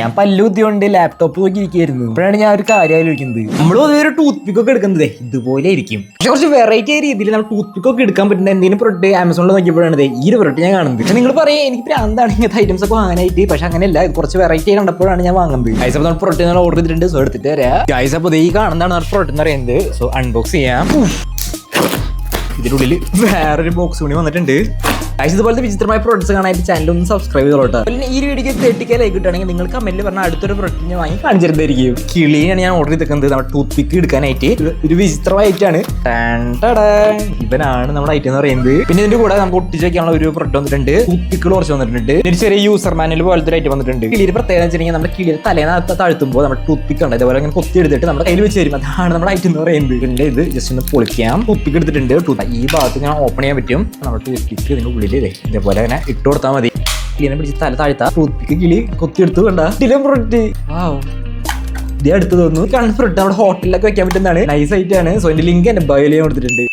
ഞാൻ പല്ലുദ്ധിയുണ്ട് ലാപ്ടോപ്പ് നോക്കി ഇരിക്കുകയായിരുന്നു അപ്പോഴാണ് ഞാൻ ഒരു കാര്യം ആലോചിക്കുന്നത്. നമ്മൾ ഒരു ടൂത്ത് പിക്ക് ഒക്കെ എടുക്കുന്നത് ഇതുപോലെ ആയിരിക്കും. പക്ഷെ കുറച്ച് വെറൈറ്റി ആയ രീതിയിൽ നമ്മൾ ടൂത്ത് പിക്ക് ഒക്കെ എടുക്കാൻ പറ്റുന്ന എന്തെങ്കിലും പ്രൊഡക്റ്റ് ആമസോണിൽ നോക്കിയപ്പോഴാണ് ഈ ഒരു പ്രൊഡക്റ്റ് ഞാൻ കാണുന്നത്. പക്ഷെ നിങ്ങൾ പറയാം എനിക്ക് പ്രാന്താണ് ഇങ്ങനത്തെ ഐറ്റംസ് ഒക്കെ വാങ്ങാനായിട്ട്. പക്ഷെ അങ്ങനെയല്ല കുറച്ച് വെറൈറ്റി കണ്ടപ്പോഴാണ് ഞാൻ വാങ്ങുന്നത്. ഗൈസ് അപ്പോൾ നമ്മൾ പ്രൊഡക്റ്റ് ഓർഡർ ചെയ്തിട്ടുണ്ട്. സോ എടുത്തിട്ട് വരാം. ഗൈസ് അപ്പോൾ ഈ കാണുന്നതാണ് പ്രൊഡക്റ്റ് എന്ന് പറയുന്നത്. സോ അൺബോക്സ് ചെയ്യാം. ഇതിനുള്ളിൽ വേറൊരു ബോക്സ് കൂടി വന്നിട്ടുണ്ട്. ഗൈസ് ഇതുപോലത്തെ വിചിത്രമായ പ്രോഡക്ട്സ് കാണാനായിട്ട് ചാനൽ ഒന്ന് സബ്സ്ക്രൈബ് ചെയ്തോട്ടെ പിന്നെ ഈ വീഡിയോ വീഡിയോക്ക് തേർട്ടി കെ ലൈക്ക് കിട്ടുകയാണെങ്കിൽ നിങ്ങൾ കമന്റിൽ പറഞ്ഞ അടുത്തൊരു പ്രൊഡക്റ്റ് ഞാൻ വാങ്ങി കാണിച്ചിരുന്നായിരിക്കും കിളിയാണ് ഞാൻ ഓർഡർ ചെയ്തിരിക്കുന്നത് നമ്മുടെ ടൂത്ത് പിക്ക് എടുക്കാനായിട്ട്. ഒരു- വിചിത്രമായിട്ടാണ്. ഇവനാണ് നമ്മുടെ ഐറ്റം എന്ന് പറയുന്നത്. പിന്നെ ഇതിന്റെ കൂടെ നമുക്ക് ഒട്ടിച്ച് വെക്കാനുള്ള ഒരു പ്രൊഡക്റ്റ് വന്നിട്ടുണ്ട്. ടൂത്ത് പിക്കുകൾ കുറച്ച് വന്നിട്ടുണ്ട്. ഒരു ചെറിയ യൂസർ മാനുവൽ പോലത്തെ ഐറ്റം വന്നിട്ടുണ്ട്. കിളിയുടെ പ്രത്യേകത വെച്ചിട്ടുണ്ടെങ്കിൽ നമ്മുടെ കിളിയുടെ തലേനകത്ത് താഴ്ത്തുമ്പോൾ നമ്മുടെ ടൂത്ത് പിക്ക് ഉണ്ട് ഇതേപോലെ അങ്ങനെ കൊത്തി എടുത്തിട്ട് നമ്മുടെ കയ്യിൽ വെച്ച് തരും. അതാണ് നമ്മുടെ ഐറ്റം എന്ന് പറയുന്നത്. ഇത് ജസ്റ്റ് ഒന്ന് പൊളിക്കാം. ടൂത്ത് പിക്ക് എടുത്തിട്ടുണ്ട്. ടൂത്ത് ഈ ഭാഗത്ത് ഞാൻ ഓപ്പൺ ചെയ്യാൻ പറ്റും. നമ്മുടെ ടൂത്ത് പിക്ക് ഇതിന്റെ ഉള്ളിൽ ഇതേപോലെ അങ്ങനെ ഇട്ട് കൊടുത്താൽ മതി. കിളിനെ പിടിച്ച് തല താഴ്ത്താ. ടൂത്ത് പിക്ക് കിളി കൊത്തി എടുത്തു കണ്ട ഇതിലും പ്രൊഡക്റ്റ് വാവ് ഇത് അടുത്ത് തോന്നുന്നു കൺഫ്രട്ട് നമ്മുടെ ഹോട്ടലിലൊക്കെ വെക്കാൻ പറ്റുന്നതാണ്. നൈസ് ആയിട്ടാണ് സോ എന്റെ ലിങ്ക് എന്റെ ബയോയിൽ കൊടുത്തിട്ടുണ്ട്.